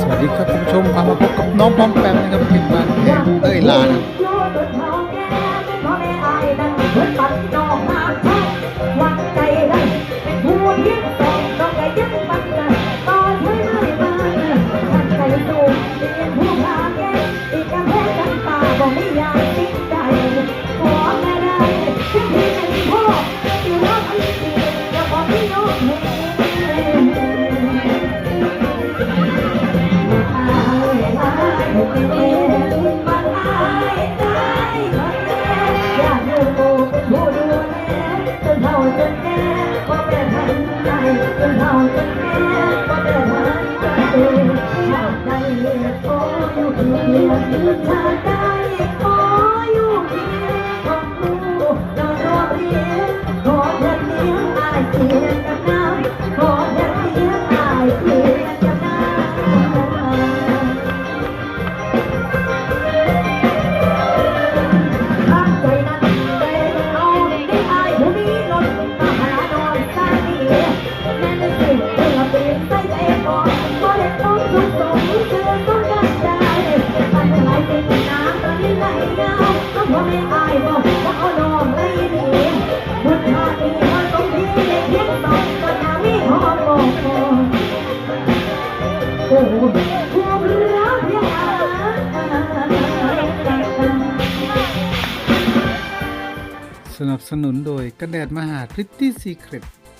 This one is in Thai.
สวัสดีครับคุณผู้ชมความมาพบกับน้องปอมแปมนะครับเป็นบ้านแห่เอ้ยลานขมื่อ อยู่เดียวถ้าได้ขออยู่เดียวของมูเรารอเรียนขอเพียงเดียวอเพียน้ำขอเพียงเดียวอเพียงกับน้ตั้งใจนั้นเป็เอาได้อายผู้นี้ลมาหาดนสาเดียวแม่นสิเพื่อเป็นใจใจก่อนก็เลยต้องทุกข์ต้อ สนับสนุนโดยกันแดดมหาพริตตี้ซีเครต